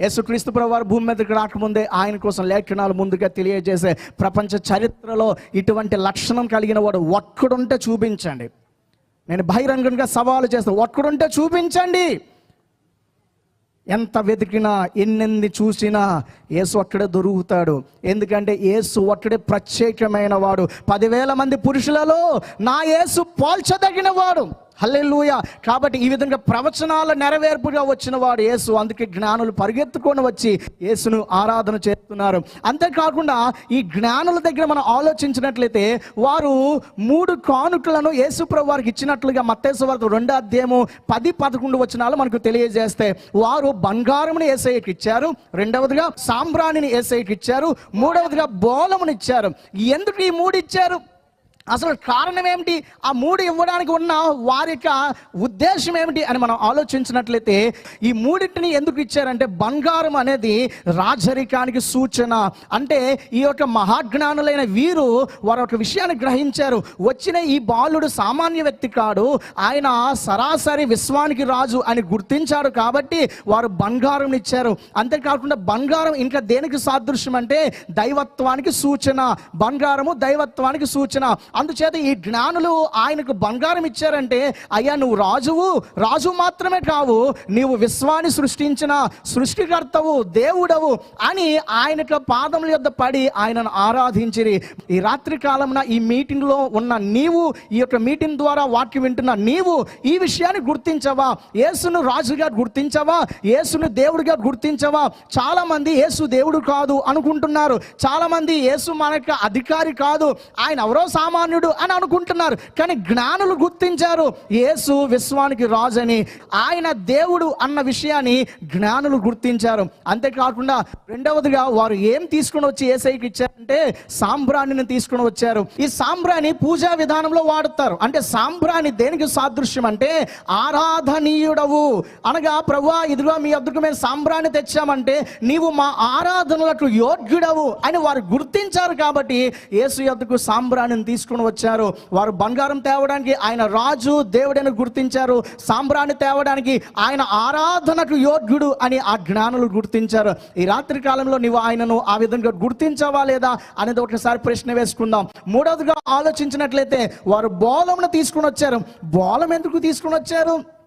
యేసుక్రీస్తు ప్రభువారు భూమి మీదకి రాకముందే ఆయన కోసం లేఖనాలు ముందుగా తెలియజేసే ప్రపంచ చరిత్రలో ఇటువంటి లక్షణం కలిగిన వాడు ఒక్కడుంటే చూపించండి. నేను బహిరంగంగా సవాలు చేస్తాను ఒక్కడుంటే చూపించండి. ఎంత వెతికినా ఎన్నెన్ని చూసినా యేసు ఒక్కడే దొరుకుతాడు. ఎందుకంటే యేసు ఒక్కడే ప్రత్యేకమైన వాడు. పదివేల మంది పురుషులలో నా యేసు పోల్చదగిన వాడు హల్లెలూయ. కాబట్టి ఈ విధంగా ప్రవచనాల నెరవేర్పుగా వచ్చిన వాడు యేసు. అందుకే జ్ఞానులు పరిగెత్తుకొని వచ్చి యేసును ఆరాధన చేస్తున్నారు. అంతేకాకుండా ఈ జ్ఞానుల దగ్గర మనం ఆలోచించినట్లయితే వారు మూడు కానుకలను యేసు ప్రభు వారికి ఇచ్చినట్లుగా మత్తేసు రెండో అధ్యాయము పది పదకొండు వచనాలు మనకు తెలియజేస్తే వారు బంగారముని ఏసైకి ఇచ్చారు. రెండవదిగా సాంబ్రాణిని ఏసైకి ఇచ్చారు. మూడవదిగా బోలముని ఇచ్చారు. ఎందుకు ఈ మూడు ఇచ్చారు? అసలు కారణం ఏమిటి? ఆ మూడు ఇవ్వడానికి ఉన్న వారి యొక్క ఉద్దేశం ఏమిటి అని మనం ఆలోచించినట్లయితే ఈ మూడింటిని ఎందుకు ఇచ్చారంటే బంగారం అనేది రాజరికానికి సూచన. అంటే ఈ యొక్క మహాజ్ఞానులైన వీరు వారు ఒక విషయాన్ని గ్రహించారు. వచ్చిన ఈ బాలుడు సామాన్య వ్యక్తి కాడు. ఆయన సరాసరి విశ్వానికి రాజు అని గుర్తించారు కాబట్టి వారు బంగారం ఇచ్చారు. అంతేకాకుండా బంగారం ఇంకా దేనికి సాదృశ్యం అంటే దైవత్వానికి సూచన. బంగారము దైవత్వానికి సూచన. అందుచేత ఈ జ్ఞానులు ఆయనకు బంగారం ఇచ్చారంటే అయ్యా నువ్వు రాజువు రాజు మాత్రమే కావు నీవు విశ్వాన్ని సృష్టించిన సృష్టికర్తవు దేవుడవు అని ఆయనకు పాదముల యొద్ద పడి ఆయనను ఆరాధించిరి. ఈ రాత్రి కాలంన ఈ మీటింగ్లో ఉన్న నీవు ఈ యొక్క మీటింగ్ ద్వారా వాక్యం వింటున్న నీవు ఈ విషయాన్ని గుర్తించవా? యేసును రాజుగా గుర్తించవా? యేసును దేవుడిగా గుర్తించవా? చాలా మంది యేసు దేవుడు కాదు అనుకుంటున్నారు. చాలా మంది యేసు మనకు అధికారి కాదు. ఆయన ఎవరో సామాన్యుడు అని అనుకుంటున్నారు. కానీ జ్ఞానులు గుర్తించారు. యేసు విశ్వానికి రాజు అని ఆయన దేవుడు అన్న విషయాన్ని జ్ఞానులు గుర్తించారు. అంతేకాకుండా రెండవదిగా వారు ఏం తీసుకుని వచ్చి ఏసైకి ఇచ్చారంటే సాంబ్రాణిని తీసుకుని వచ్చారు. ఈ సాంబ్రాణి పూజా విధానంలో వాడుతారు. అంటే సాంబ్రాణి దేనికి సాదృశ్యం అంటే ఆరాధనీయుడవు. అనగా ప్రభా ఇదిగో మీ అద్దుకు మేము సాంబ్రాణి తెచ్చామంటే నీవు మా ఆరాధనలకు యోగ్యుడవు అని వారు గుర్తించారు కాబట్టి యేసు యొద్దకు సాంబ్రాణిని తీసుకుని వచ్చారు. వారు బంగారం తేవడానికి ఆయన రాజు దేవుడని గుర్తించారు. సాంబ్రాణి తేవడానికి ఆయన ఆరాధనకు యోగ్యుడు అని ఆ జ్ఞానులు గుర్తించారు. ఈ రాత్రి కాలంలో నీవు ఆయనను ఆ విధంగా గుర్తించవా లేదా అనేది ఒకసారి ప్రశ్న వేసుకుందాం. మూడవదిగా ఆలోచించినట్లయితే వారు బోలంను తీసుకుని వచ్చారు. బోలం ఎందుకు తీసుకుని వచ్చారు?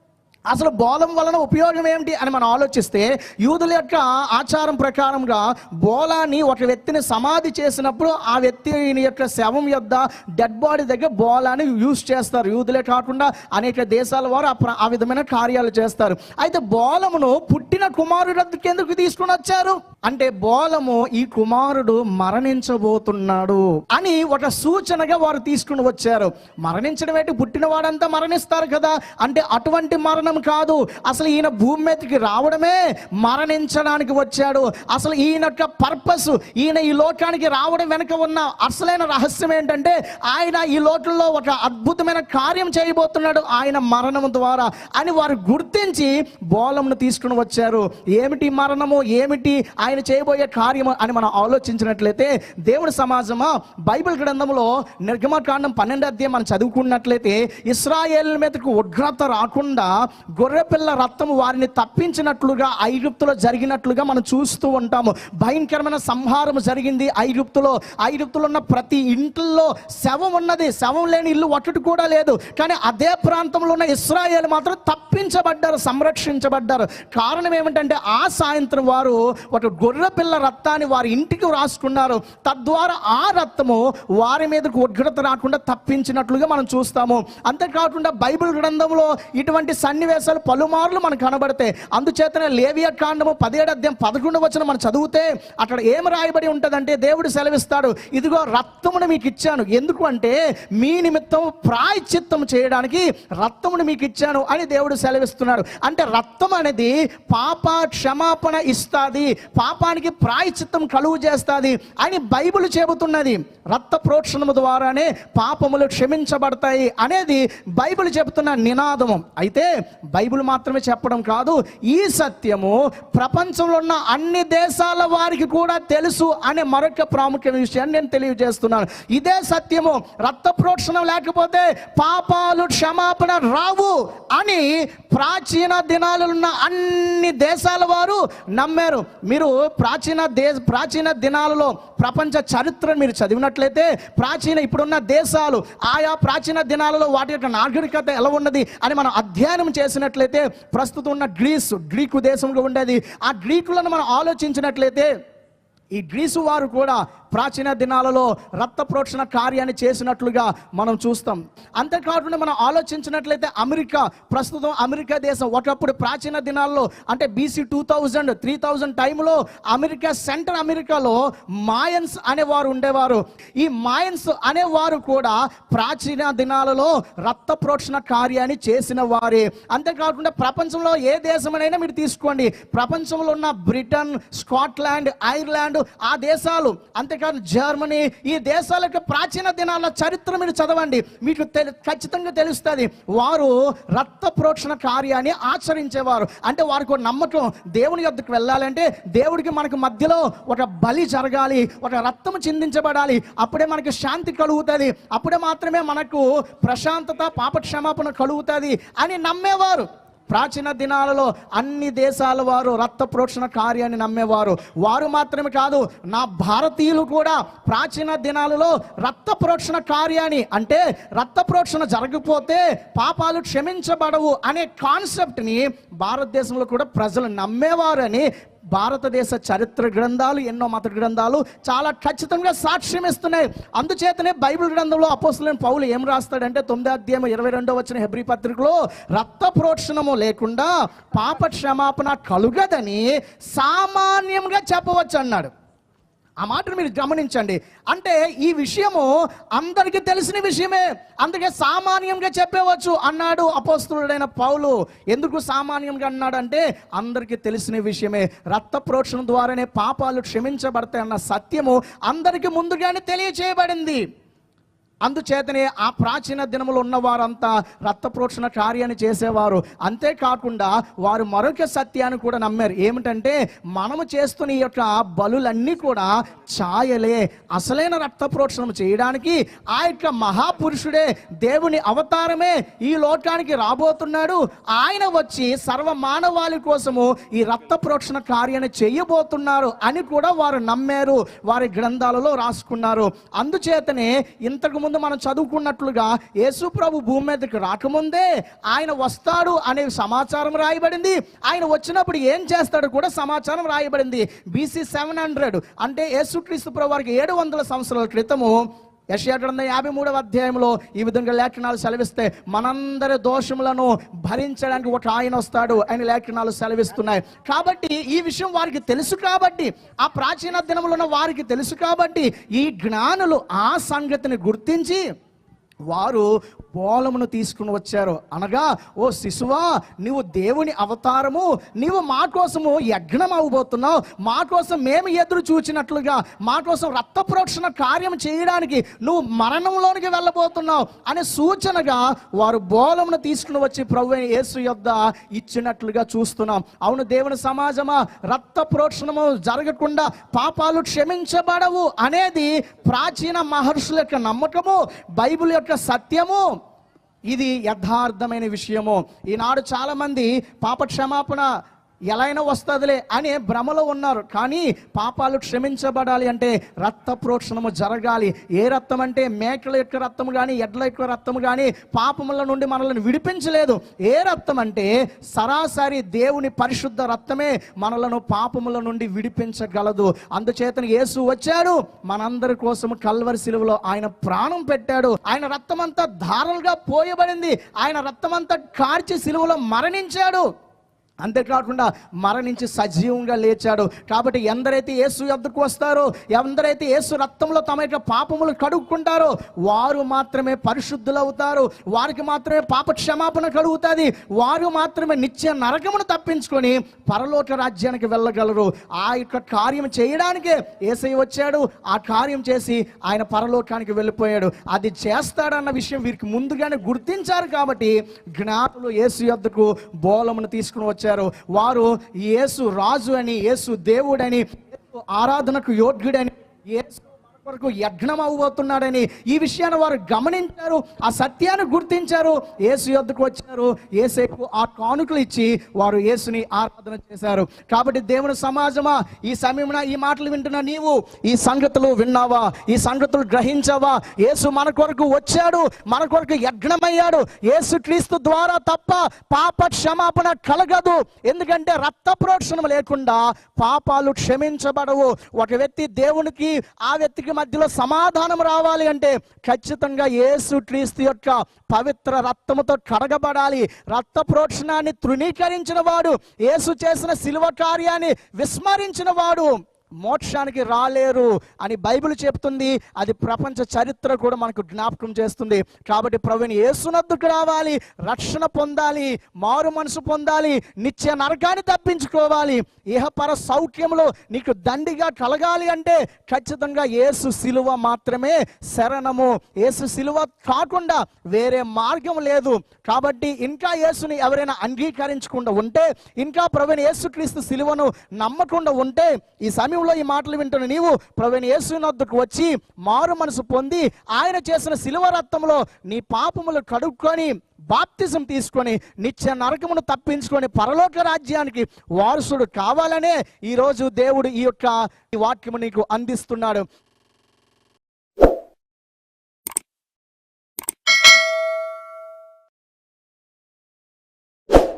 అసలు బోలం వలన ఉపయోగం ఏమిటి అని మనం ఆలోచిస్తే యూదుల యొక్క ఆచారం ప్రకారంగా బోలాన్ని ఒక వ్యక్తిని సమాధి చేసినప్పుడు ఆ వ్యక్తి యొక్క శవం యొక్క డెడ్ బాడీ దగ్గర బోలాన్ని యూజ్ చేస్తారు. యూదులే కాకుండా అనేక దేశాల వారు ఆ ప్ర- ఆ విధమైన కార్యాలు చేస్తారు. అయితే బోలమును పుట్టిన కుమారుడు ఎందుకు తీసుకుని వచ్చారు? అంటే బోలము ఈ కుమారుడు మరణించబోతున్నాడు అని ఒక సూచనగా వారు తీసుకుని వచ్చారు. మరణించడం ఏంటి? పుట్టిన వాడంతా మరణిస్తారు కదా. అంటే అటువంటి మరణం కాదు. అసలు ఈయన భూమి మీదకి రావడమే మరణించడానికి వచ్చాడు. అసలు ఈయన యొక్క పర్పస్ ఈయన ఈ లోకానికి రావడం వెనుక ఉన్న అసలైన రహస్యం ఏంటంటే ఆయన ఈ లోకంలో ఒక అద్భుతమైన కార్యం చేయబోతున్నాడు ఆయన మరణం ద్వారా అని వారు గుర్తించి బోలంను తీసుకుని వచ్చారు. ఏమిటి మరణము? ఏమిటి ఆయన చేయబోయే కార్యము అని మనం ఆలోచించినట్లయితే దేవుడి సమాజమా బైబిల్ గ్రంథంలో నిర్గమకాండం పన్నెండు అధ్యాయం మనం చదువుకున్నట్లయితే ఇస్రాయేల్ మీదకు ఉగ్రత రాకుండా గొర్రెపిల్ల రక్తం వారిని తప్పించినట్లుగా ఐగుప్తులో జరిగినట్లుగా మనం చూస్తూ ఉంటాము. భయంకరమైన సంహారం జరిగింది ఐగుప్తులో. ఐగుప్తులో ఉన్న ప్రతి ఇంట్లో శవం ఉన్నది. శవం లేని ఇల్లు ఒక్కటి కూడా లేదు. కానీ అదే ప్రాంతంలో ఉన్న ఇస్రాయేల్ మాత్రం తప్పించబడ్డారు సంరక్షించబడ్డారు. కారణం ఏమిటంటే ఆ సాయంత్రం వారు ఒక గొర్రె పిల్ల రక్తాన్ని వారి ఇంటికి రాసుకున్నారు తద్వారా ఆ రక్తము వారి మీదకు ఉగ్రత రాకుండా తప్పించినట్లుగా మనం చూస్తాము. అంతేకాకుండా బైబిల్ గ్రంథంలో ఇటువంటి సన్నివేశాలు పలుమార్లు మనకు కనబడతాయి. అందుచేతనే లేవియ కాండము పదిహేడు అధ్యాయం పదకొండు వచ్చిన మనం చదివితే అక్కడ ఏం రాయబడి ఉంటుందంటే దేవుడు సెలవిస్తాడు ఇదిగో రక్తమును మీకు ఇచ్చాను. ఎందుకు అంటే మీ నిమిత్తం ప్రాయచిత్తం చేయడానికి రక్తమును మీకు ఇచ్చాను అని దేవుడు సెలవిస్తున్నాడు. అంటే రక్తం అనేది పాప క్షమాపణ ఇస్తుంది పాపానికి ప్రాయచిత్తం కలుగు చేస్తుంది అని బైబిల్ చెబుతున్నది. రక్త ప్రోక్షణము ద్వారానే పాపములు క్షమించబడతాయి అనేది బైబిల్ చెబుతున్న నినాదము. అయితే బైబిల్ మాత్రమే చెప్పడం కాదు ఈ సత్యము ప్రపంచంలో ఉన్న అన్ని దేశాల వారికి కూడా తెలుసు అనే మరొక ప్రాముఖ్యమైన విషయాన్ని నేను తెలియజేస్తున్నాను. ఇదే సత్యము రక్త ప్రోక్షణం లేకపోతే పాపాలు క్షమాపణ రావు అని ప్రాచీన దినాలలో ఉన్న అన్ని దేశాల వారు నమ్మారు. మీరు ప్రాచీన దే ప్రాచీన దినాలలో ప్రపంచ చరిత్ర మీరు చదివినట్లయితే ప్రాచీన ఇప్పుడున్న దేశాలు ఆయా ప్రాచీన దినాలలో వాటి యొక్క నాగరికత ఎలా ఉన్నది అని మనం అధ్యయనం చేసినట్లయితే ప్రస్తుతం ఉన్న గ్రీస్ గ్రీకు దేశంలో ఉండేది. ఆ గ్రీకులను మనం ఆలోచించినట్లయితే ఈ గ్రీసు వారు కూడా ప్రాచీన దినాలలో రక్త ప్రోక్షణ కార్యాన్ని చేసినట్లుగా మనం చూస్తాం. అంతేకాకుండా మనం ఆలోచించినట్లయితే అమెరికా ప్రస్తుతం అమెరికా దేశం ఒకప్పుడు ప్రాచీన దినాల్లో అంటే BC two thousand three thousand టైంలో అమెరికా సెంట్రల్ అమెరికాలో మాయన్స్ అనేవారు ఉండేవారు. ఈ మాయన్స్ అనేవారు కూడా ప్రాచీన దినాలలో రక్త ప్రోక్షణ కార్యాన్ని చేసిన వారే. అంతేకాకుండా ప్రపంచంలో ఏ దేశమైనా మీరు తీసుకోండి. ప్రపంచంలో ఉన్న బ్రిటన్ స్కాట్లాండ్ ఐర్లాండ్ ఆ దేశాలు అంతేకాదు జర్మనీ ఈ దేశాల యొక్క ప్రాచీన దినాల చరిత్ర మీరు చదవండి. మీకు తెలి ఖచ్చితంగా తెలుస్తుంది. వారు రక్త ప్రోక్షణ కార్యాన్ని ఆచరించేవారు. అంటే వారికి ఒక నమ్మకం దేవుని యొద్దకు వెళ్ళాలంటే దేవుడికి మనకు మధ్యలో ఒక బలి జరగాలి ఒక రక్తం చిందించబడాలి. అప్పుడే మనకి శాంతి కలుగుతుంది. అప్పుడే మాత్రమే మనకు ప్రశాంతత పాపక్షమాపణ కలుగుతుంది అని నమ్మేవారు. ప్రాచీన దినాలలో అన్ని దేశాల వారు రక్త ప్రోక్షణ కార్యాన్ని నమ్మేవారు. వారు మాత్రమే కాదు నా భారతీయులు కూడా ప్రాచీన దినాలలో రక్త ప్రోక్షణ కార్యాన్ని అంటే రక్త ప్రోక్షణ జరగకపోతే పాపాలు క్షమించబడవు అనే కాన్సెప్ట్ని భారతదేశంలో కూడా ప్రజలు నమ్మేవారని భారతదేశ చరిత్ర గ్రంథాలు ఎన్నో మత గ్రంథాలు చాలా ఖచ్చితంగా సాక్ష్యం ఇస్తున్నాయి. అందుచేతనే బైబిల్ గ్రంథంలో అపోస్తులైన పౌలు ఏం రాస్తాడంటే తొమ్మిది అధ్యాయం ఇరవై రెండో వచ్చిన హెబ్రి పత్రికలో రక్త ప్రోక్షణము లేకుండా పాప క్షమాపణ కలుగదని సామాన్యంగా చెప్పవచ్చు అన్నాడు ఆ మాటను మీరు గమనించండి. అంటే ఈ విషయము అందరికీ తెలిసిన విషయమే. అందుకే సామాన్యంగా చెప్పవచ్చు అన్నాడు అపోస్తుడైన పౌలు. ఎందుకు సామాన్యంగా అన్నాడంటే అందరికీ తెలిసిన విషయమే. రక్త ప్రోక్షణ ద్వారానే పాపాలు క్షమించబడతాయి అన్న సత్యము అందరికీ ముందుగానే తెలియచేయబడింది. అందుచేతనే ఆ ప్రాచీన దినములు ఉన్న వారంతా రక్తప్రోక్షణ కార్యాన్ని చేసేవారు. అంతేకాకుండా వారు మరొక సత్యాన్ని కూడా నమ్మారు. ఏమిటంటే మనము చేస్తున్న ఈ యొక్క బలులన్నీ కూడా ఛాయలే. అసలైన రక్తప్రోక్షణం చేయడానికి ఆ యొక్క మహాపురుషుడే దేవుని అవతారమే ఈ లోకానికి రాబోతున్నాడు. ఆయన వచ్చి సర్వ మానవాళి కోసము ఈ రక్త ప్రోక్షణ కార్యాన్ని చేయబోతున్నారు అని కూడా వారు నమ్మారు. వారి గ్రంథాలలో రాసుకున్నారు. అందుచేతనే ఇంతకుముందు ముందు మనం చదువుకున్నట్లుగా యేసు ప్రభు భూమి మీదకి రాకముందే ఆయన వస్తాడు అనే సమాచారం రాయబడింది. ఆయన వచ్చినప్పుడు ఏం చేస్తాడు కూడా సమాచారం రాయబడింది. బీసీ సెవెన్ హండ్రెడ్ అంటే యేసుక్రీస్తు ప్రభు వారికి ఏడు వందల సంవత్సరాల క్రితము యెషయా యాభై మూడవ అధ్యాయంలో ఈ విధంగా లేఖనాలు సెలవిస్తే మనందరి దోషములను భరించడానికి ఒక ఆయన వస్తాడు అని లేఖనాలు సెలవిస్తున్నాయి. కాబట్టి ఈ విషయం వారికి తెలుసు కాబట్టి ఆ ప్రాచీన దినములు ఉన్న వారికి తెలుసు కాబట్టి ఈ జ్ఞానులు ఆ సంగతిని గుర్తించి వారు బోలమును తీసుకుని వచ్చారు. అనగా ఓ శిశువా నీవు దేవుని అవతారము నీవు మా కోసము యజ్ఞం అవ్వబోతున్నావు మా కోసం మేము ఎదురు చూచినట్లుగా మా కోసం రక్త ప్రోక్షణ కార్యం చేయడానికి నువ్వు మరణంలోనికి వెళ్ళబోతున్నావు. అనే సూచనగా వారు బోలమును తీసుకుని వచ్చి ప్రభు యేసు యొద్ద ఇచ్చినట్లుగా చూస్తున్నాం. అవును దేవుని సమాజమా రక్త ప్రోక్షణము జరగకుండా పాపాలు క్షమించబడవు అనేది ప్రాచీన మహర్షుల యొక్క నమ్మకము బైబిల్ యొక్క సత్యము. ఇది యథార్థమైన విషయము. ఈనాడు చాలామంది పాప క్షమాపణ ఎలా అయినా వస్తుందిలే అనే భ్రమలో ఉన్నారు. కానీ పాపాలు క్షమించబడాలి అంటే రక్త ప్రోక్షణము జరగాలి. ఏ రక్తం అంటే మేకల యొక్క రక్తం కానీ ఎడ్ల యొక్క రక్తం కానీ పాపముల నుండి మనల్ని విడిపించలేదు. ఏ రక్తం అంటే సరాసరి దేవుని పరిశుద్ధ రక్తమే మనలను పాపముల నుండి విడిపించగలదు. అందుచేతను యేసు వచ్చాడు. మనందరి కోసం కల్వరి శిలువలో ఆయన ప్రాణం పెట్టాడు. ఆయన రక్తమంతా ధారలుగా పోయబడింది. ఆయన రక్తమంతా కార్చి శిలువలో మరణించాడు. అంతేకాకుండా మరణించి సజీవంగా లేచాడు. కాబట్టి ఎందరైతే యేసు యొద్దకు వస్తారో ఎందరైతే యేసు రక్తంలో తమ యొక్క పాపములు కడుక్కుంటారో వారు మాత్రమే పరిశుద్ధులు అవుతారు వారికి మాత్రమే పాప క్షమాపణ కలుగుతుంది. వారు మాత్రమే నిత్య నరకమును తప్పించుకొని పరలోక రాజ్యానికి వెళ్ళగలరు. ఆ యొక్క కార్యం చేయడానికే ఏసై వచ్చాడు. ఆ కార్యం చేసి ఆయన పరలోకానికి వెళ్ళిపోయాడు. అది చేస్తాడన్న విషయం వీరికి ముందుగానే గుర్తించారు కాబట్టి జ్ఞానులు యేసు యొద్దకు బోలమును తీసుకుని వచ్చారు. వారు యేసు రాజు అని యేసు దేవుడని ఆరాధనకు యోగ్యుడని యేసు మనకు కొరకు యజ్ఞం అవ్వబోతున్నాడని ఈ విషయాన్ని వారు గమనించారు ఆ సత్యాన్ని గుర్తించారు. యేసు యొద్దకు వచ్చారు. ఏసేపు ఆ కానుకలు ఇచ్చి వారు యేసుని ఆరాధన చేశారు. కాబట్టి దేవుని సమాజమా ఈ సమయమున ఈ మాటలు వింటున్న నీవు ఈ సంగతులు విన్నావా? ఈ సంగతులు గ్రహించావా? యేసు మన కొరకు వచ్చాడు మన కొరకు యజ్ఞమయ్యాడు. యేసు క్రీస్తు ద్వారా తప్ప పాప క్షమాపణ కలగదు. ఎందుకంటే రక్త ప్రోక్షణం లేకుండా పాపాలు క్షమించబడవు. ఒక వ్యక్తి దేవునికి ఆ వ్యక్తికి మధ్యలో సమాధానం రావాలి అంటే ఖచ్చితంగా యేసు క్రీస్తు యొక్క పవిత్ర రక్తముతో కడగబడాలి. రక్త ప్రోక్షణాన్ని తృణీకరించిన వాడు యేసు చేసిన శిలువ కార్యాన్ని విస్మరించిన వాడు. మోక్షానికి రాలేరు అని బైబిల్ చెప్తుంది. అది ప్రపంచ చరిత్ర కూడా మనకు జ్ఞాపకం చేస్తుంది. కాబట్టి ప్రవీణ్ యేసునద్దుకు రావాలి రక్షణ పొందాలి మారు మనసు పొందాలి నిత్య నరకాన్ని తప్పించుకోవాలి. ఇహపర సౌఖ్యంలో నీకు దండిగా కలగాలి అంటే ఖచ్చితంగా ఏసు సిలువ మాత్రమే శరణము. ఏసు సిలువ కాకుండా వేరే మార్గం లేదు. కాబట్టి ఇంకా యేసుని ఎవరైనా అంగీకరించకుండా ఉంటే ఇంకా ప్రవీణ్ యేసుక్రీస్తు సిలువను నమ్మకుండా ఉంటే ఈ సమయంలో ఈ మాటలు వింటున్న నీవు ప్రవీణ యేసునద్దుకు వచ్చి మారు మనసు పొంది ఆయన చేసిన శిలువ రక్తంలో నీ పాపములు కడుక్కొని బాప్తిజం తీసుకొని నిత్య నరకమును తప్పించుకొని పరలోక రాజ్యానికి వారసుడు కావాలనే ఈరోజు దేవుడు ఈ యొక్క వాక్యము నీకు అందిస్తున్నాడు.